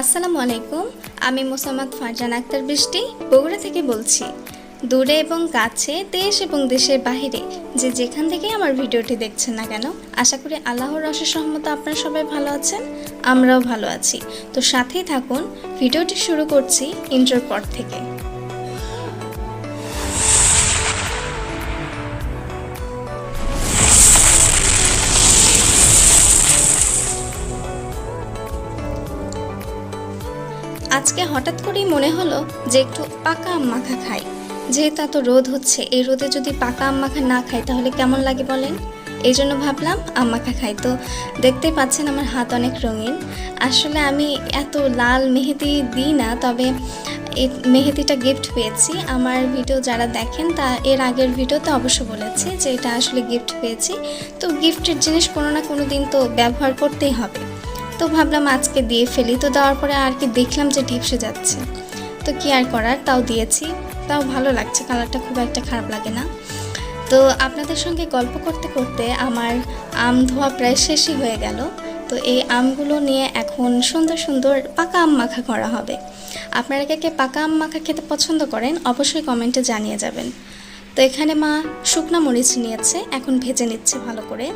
আসসালামু আলাইকুম, আমি মোসাম্মদ ফারজান আক্তার বৃষ্টি, বগুড়া থেকে বলছি। দূরে এবং কাছে, দেশ এবং দেশের বাহিরে, যে যেখান থেকে আমার ভিডিওটি দেখছেন না কেন, আশা করি আল্লাহর রসের সহমত আপনারা সবাই ভালো আছেন, আমরাও ভালো আছি। তো সাথেই থাকুন, ভিডিওটি শুরু করছি ইন্টার পর থেকে। আজকে হঠাৎ করেই মনে হলো যে একটু পাকা আম মাখা খাই। যেহেতু এত রোদ হচ্ছে, এই রোদে যদি পাকা আম মাখা না খাই তাহলে কেমন লাগে বলেন? এই জন্য ভাবলাম আম মাখা খাই। তো দেখতেই পাচ্ছেন আমার হাত অনেক রঙিন। আসলে আমি এত লাল মেহেদি দিই না, তবে এই মেহেদিটা গিফট পেয়েছি। আমার ভিডিও যারা দেখেন তা এর আগের ভিডিওতে অবশ্য বলেছি যে এটা আসলে গিফট পেয়েছি। তো গিফটের জিনিস কোনো না কোনো দিন তো ব্যবহার করতেই হবে। তো ভাবলাম আজকে দিয়ে ফেলি। তো দেওয়ার পরে আর কি দেখলাম যে ঢিপসে যাচ্ছে। তো কি আর করার? তাও দিয়েছি। তাও ভালো লাগছে, কালারটা খুব একটা খারাপ লাগে না। তো আপনাদের সঙ্গে গল্প করতে করতে আমার আম ধোয়া প্রায় শেষই হয়ে গেল। তো এই আমগুলো নিয়ে এখন সুন্দর সুন্দর পাকা আম মাখা করা হবে। আপনারা কে পাকা আম মাখা খেতে পছন্দ করেন, অবশ্যই কমেন্টে জানিয়ে যাবেন। তো এখানে মা শুকনা মরিচ নিয়েছে, এখন ভেজে নিচ্ছে ভালো করে।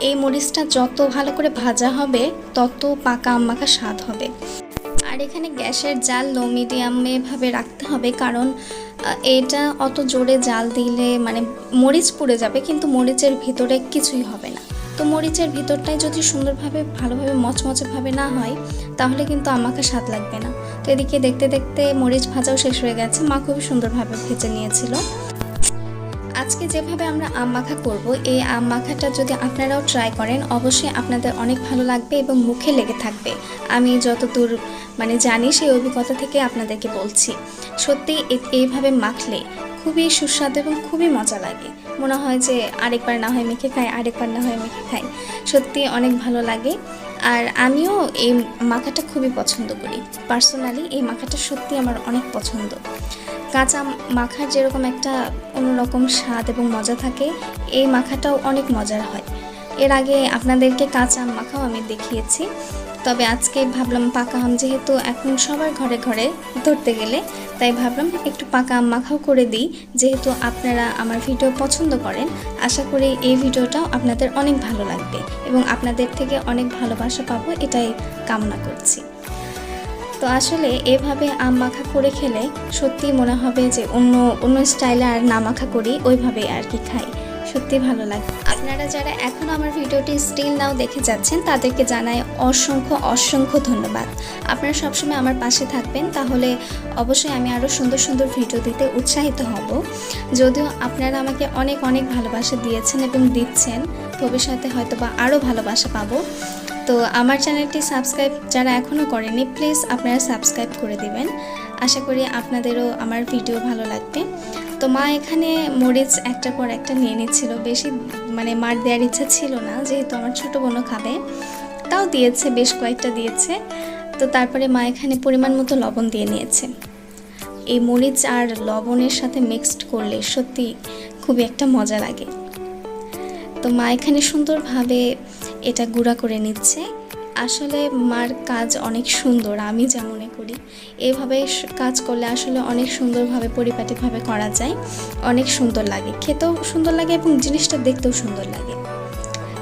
এই মরিচটা যত ভালো করে ভাজা হবে, তত পাকা আম মাখা স্বাদ হবে। আর এখানে গ্যাসের জাল লো মিডিয়ামে ভাবে রাখতে হবে, কারণ এটা অত জোরে জাল দিলে মানে মরিচ পুড়ে যাবে, কিন্তু মরিচের ভিতরে কিছুই হবে না। তো মরিচের ভিতরটাই যদি সুন্দরভাবে, ভালোভাবে মচমচেভাবে না হয়, তাহলে কিন্তু আমাকে স্বাদ লাগবে না। তো এদিকে দেখতে দেখতে মরিচ ভাজাও শেষ হয়ে গেছে, মা খুবই সুন্দরভাবে ভেজে নিয়েছিল। আজকে যেভাবে আমরা আম মাখা করব, এই আম মাখাটা যদি আপনারাও ট্রাই করেন, অবশ্যই আপনাদের অনেক ভালো লাগবে এবং মুখে লেগে থাকবে। আমি যতদূর মানে জানি সেই অভিজ্ঞতা থেকে আপনাদেরকে বলছি। সত্যি এইভাবে মাখলে খুবই সুস্বাদু এবং খুবই মজা লাগে। মনে হয় যে আরেকবার না হয় মেখে খাই, আরেকবার না হয় মেখে খাই। সত্যি অনেক ভালো লাগে। আর আমিও এই মাখাটা খুবই পছন্দ করি। পার্সোনালি এই মাখাটা সত্যি আমার অনেক পছন্দ। কাঁচা মাখার যেরকম একটা অন্যরকম স্বাদ এবং মজা থাকে, এই মাখাটাও অনেক মজার হয়। এর আগে আপনাদেরকে কাঁচা আম মাখাও আমি দেখিয়েছি। তবে আজকে ভাবলাম পাকা আম যেহেতু এখন সবার ঘরে ঘরে ধরতে গেলে, তাই ভাবলাম একটু পাকা আম মাখাও করে দিই। যেহেতু আপনারা আমার ভিডিও পছন্দ করেন, আশা করি এই ভিডিওটাও আপনাদের অনেক ভালো লাগবে এবং আপনাদের থেকে অনেক ভালোবাসা পাবো, এটাই কামনা করছি। তো আসলে এভাবে আম মাখা করে খেলে সত্যি মনে হবে যে অন্য অন্য স্টাইলে আর না মাখা করি, ওইভাবে আর কি খাই। সত্যি ভালো লাগে। আপনারা যারা এখন আমার ভিডিওটি স্টিল নাও দেখে যাচ্ছেন, তাদেরকে জানাই অসংখ্য অসংখ্য ধন্যবাদ। আপনারা সবসময় আমার পাশে থাকবেন, তাহলে অবশ্যই আমি আরও সুন্দর সুন্দর ভিডিও দিতে উৎসাহিত হব। যদিও আপনারা আমাকে অনেক অনেক ভালোবাসা দিয়েছেন এবং দিচ্ছেন, ভবিষ্যতে হয়তো বা আরও ভালোবাসা পাবো। তো আমার চ্যানেলটি সাবস্ক্রাইব যারা এখনও করেনি প্লিজ আপনারা সাবস্ক্রাইব করে দিবেন। আশা করি আপনাদেরও আমার ভিডিও ভালো লাগবে। তো মা এখানে মরিচ একটার পর একটা নিয়ে নিচ্ছিল। বেশি মানে মার দেওয়ার ইচ্ছা ছিল না, যেহেতু আমার ছোটো বোনও খাবে। তাও দিয়েছে, বেশ কয়েকটা দিয়েছে। তো তারপরে মা এখানে পরিমাণ মতো লবণ দিয়ে নিয়েছে। এই মরিচ আর লবণের সাথে মিক্সড করলে সত্যি খুবই একটা মজা লাগে। তো মা এখানে সুন্দরভাবে এটা গুঁড়া করে নিচ্ছে। আসলে মার কাজ অনেক সুন্দর, আমি যা মনে করি। এভাবে কাজ করলে আসলে অনেক সুন্দরভাবে, পরিপাটিভাবে করা যায়। অনেক সুন্দর লাগে। খেতেও সুন্দর লাগে এবং জিনিসটা দেখতেও সুন্দর লাগে।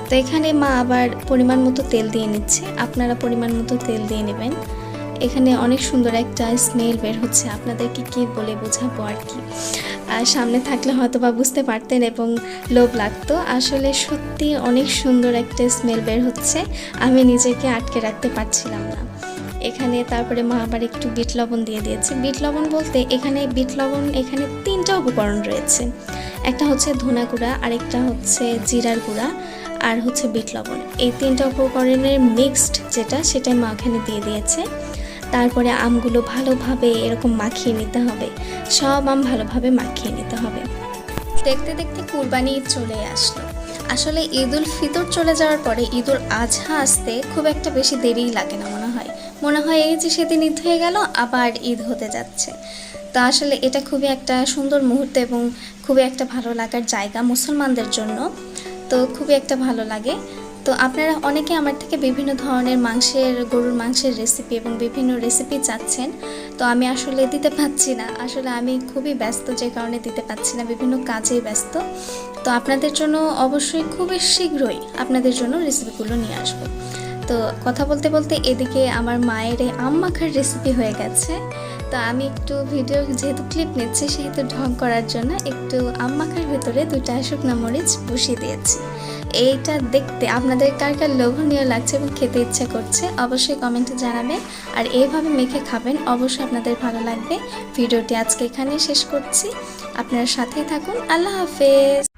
তো এখানে মা আবার পরিমাণ মতো তেল দিয়ে নিচ্ছে। আপনারা পরিমাণ মতো তেল দিয়ে নেবেন। এখানে অনেক সুন্দর একটা স্মেল বের হচ্ছে। আপনাদেরকে কি বলে বোঝাবো আর কি? সামনে থাকলে হয়তো বা বুঝতে পারতেন এবং লোভ লাগতো। আসলে সত্যি অনেক সুন্দর একটা স্মেল বের হচ্ছে। আমি নিজেকে আটকে রাখতে পারছিলাম না। এখানে তারপরে মা আবার একটু বিট লবণ দিয়ে দিয়েছে। বিট লবণ বলতে এখানে বিট লবণ, এখানে তিনটা উপকরণ রয়েছে। একটা হচ্ছে ধনা গুঁড়া, আরেকটা হচ্ছে জিরার গুঁড়া, আর হচ্ছে বিট লবণ। এই তিনটা উপকরণের মিক্সড যেটা সেটা মা এখানে দিয়ে দিয়েছে। তারপরে আমগুলো ভালোভাবে এরকম মাখিয়ে নিতে হবে। সব আম ভালোভাবে মাখিয়ে নিতে হবে। দেখতে দেখতে কুরবানি ঈদ চলে আসলো। আসলে ঈদ উল ফিতর চলে যাওয়ার পরে ঈদ উল আজহা আসতে খুব একটা বেশি দেরিই লাগে না মনে হয়। মনে হয় এই যে সেদিন ঈদ হয়ে গেল, আবার ঈদ হতে যাচ্ছে। তো আসলে এটা খুবই একটা সুন্দর মুহূর্ত এবং খুবই একটা ভালো লাগার জায়গা মুসলমানদের জন্য। তো খুবই একটা ভালো লাগে। তো আপনারা অনেকে আমার থেকে বিভিন্ন ধরনের মাংসের, গরুর মাংসের রেসিপি এবং বিভিন্ন রেসিপি চাচ্ছেন। তো আমি আসলে দিতে পারছি না। আসলে আমি খুবই ব্যস্ত, যে কারণে দিতে পারছি না। বিভিন্ন কাজেই ব্যস্ত। তো আপনাদের জন্য অবশ্যই খুবই শীঘ্রই আপনাদের জন্য রেসিপিগুলো নিয়ে আসব। তো কথা বলতে বলতে এদিকে আমার মায়ের এই আম মাখার রেসিপি হয়ে গেছে। তো আমি একটু ভিডিও যেহেতু ক্লিপ নিচ্ছি, সেহেতু ঢং করার জন্য একটু আম মাখার ভেতরে দুটা শুকনো মরিচ বসিয়ে দিয়েছি। এইটা দেখতে আপনাদের কার কার লোভনীয় লাগছে এবং খেতে ইচ্ছা করছে, অবশ্যই কমেন্টে জানাবেন। আর এইভাবে মেখে খাবেন, অবশ্যই আপনাদের ভালো লাগবে। ভিডিওটি আজকে এখানে শেষ করছি। আপনার সাথেই থাকুন। আল্লাহ হাফেজ।